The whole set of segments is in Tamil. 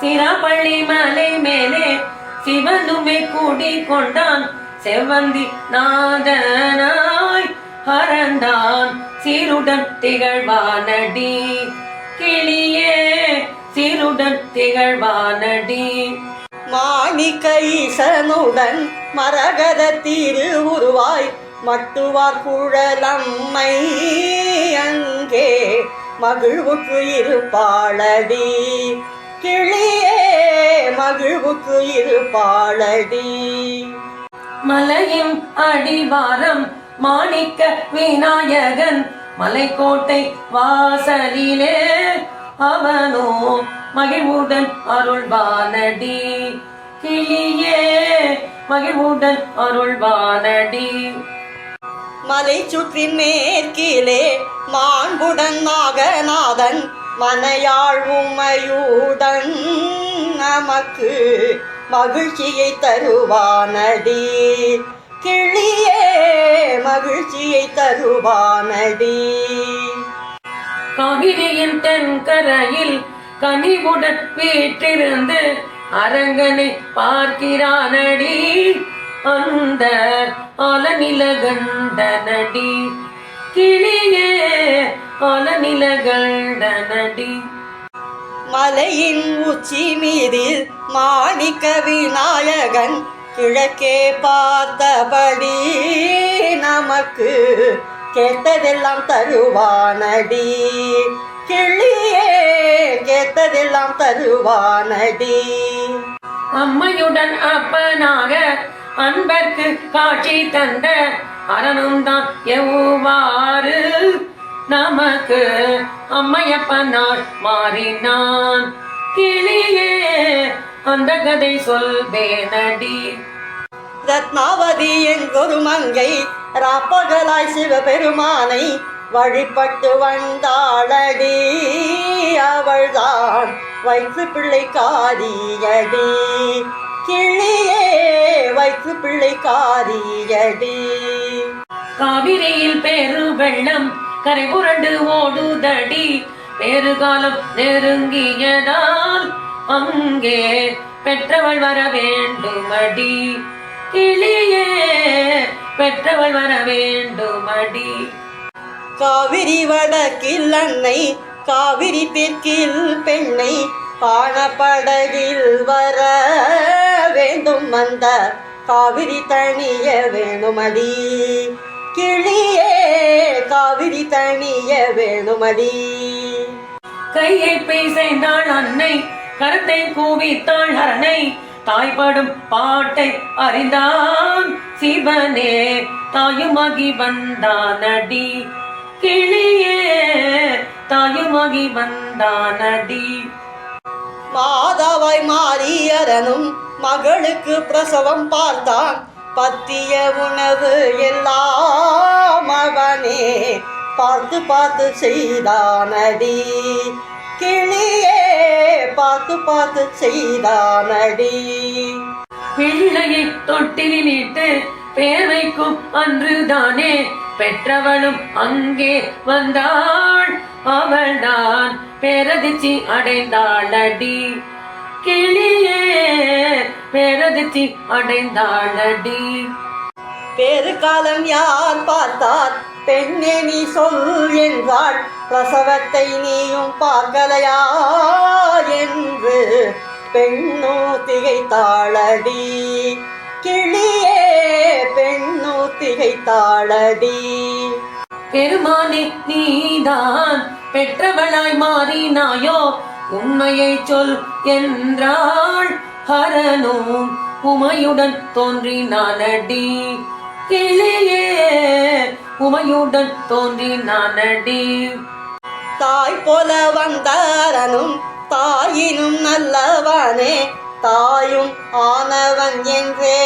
சிராப்பள்ளி மலை மேலே சிவனுமே கூடி கொண்டான் செவ்வந்தி நாதனாய் ஹரந்தான். சிறுடன் திகழ்வானடி. கிளியே சிறுடன் திகழ்வானடி. மாணிக்க ஈசனுடன் மரகத திருவுருவாய் மட்டுவார் குழலம்மை அங்கே மகிழ்வுக்கு இருப்பாளடி. கிளியே மகிழ்வுக்கு இருப்பாளடி. மலையும் அடிவாரம் மாணிக்க விநாயகன் மலைக்கோட்டை வாசலிலே அவனோ மகிழ்வுடன் அருள்வானடி. கிளியே மகிழ்வுடன் அருள்வானடி. மலை சுற்றி மேற்கிலே மாண்புடன் நாகநாதன் மனையாள் உமையுடன் நமக்கு மகிழ்ச்சியை தருவானடி. கிளியே மகிழ்ச்சியை தருவானடி. காவிரியின் தென்கரையில் கனிவுடன் வீற்றிருந்து அரங்கனை பார்க்கிறானடி. அந்த ஆலநிலகண்டனடி கிளியே ஆலநிலகண்டனடி மலையின் உச்சி மீதில் மாணிக்க விநாயகன் கிழக்கே பார்த்தபடி நமக்கு கேட்டதெல்லாம் தருவானடி. கிளியே கேட்டதெல்லாம் தருவானடி. அம்மையுடன் அப்பனாக அன்பர்க்கு காட்சி தந்த அரணும் தான் எவ்வாறு நமக்கு அம்மையப்பனாள் மாறினான். கிளியே அந்த கதை சொல்வேனடி ரத்னாவதி என்கொரு மங்கை ராப்பகலாய் சிவபெருமானை வழிபட்டு வந்தாளடி. அவள்தான் வயிற்று பிள்ளை காரியடி. கிளியே வயிற்று பிள்ளை காரியடி. காவிரியில் பேரு வெள்ளம் கரை புரண்டு ஓடுதடி. வேறு காலம் நெருங்கியதால் அங்கே பெற்றவள் வர வேண்டுமடி. கிளியே பெற்றவள் வர வேண்டுமடி. காவிரி வடக்கில் அன்னை காவிரி தெற்கில் பெண்ணை பானப்படகில் வர வேண்டும் அந்த காவிரி தனிய வேணுமடி. கிளியே காவிரி தணிய வேணுமடி கையை பேசைந்தாள் அன்னை கரத்தை கூவித்தாள் அரணை தாய்ப்படும் பாட்டை அறிந்தான் சிவனே தாயுமாகி வந்தானடி. கிளியே தாயுமாகி வந்தானடி. மாதாவாய் மாறியரனும் மகளுக்கு பிரசவம் பார்த்தான். பத்திய உணவு எல்லாம் அவனே பார்த்து பார்த்து செய்தானடி. கிளியே பார்த்து பார்த்து செய்தானடி. பிள்ளையை தொட்டிலிட்டு பேர் வைக்கும் அன்றுதானே பெற்றவளும் அங்கே வந்தாள். அவள்தான் பேரதிர்ச்சி அடி கிளியே பேரதிர்ச்சி அடைந்தாளடி. பெருகாலம் யார் பார்த்தார்? பெண்ணே நீ சொல் என்றாள். பிரசவத்தை நீயும் பார்க்கலையா என்று பெண்ணு திகைத்தாளடி. கிளியே பெண்ணு திகைத்தாளடி. பெருமானே நீதான் பெற்றவளாய் மாறினாயோ? உண்மையை சொல் என்றாள் ஹரனும். உமையுடன் தோன்றினான் அடி கிளியே உமையுடன் தோன்றினான் அடி தாய் போல வந்தாரனும் தாயினும் நல்லவனே. தாயும் ஆனவன் என்றே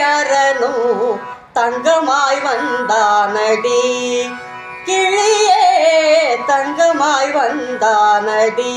அரனும் தங்கமாய் வந்தானடி. கிளியே தங்கமாய் வந்தானடி.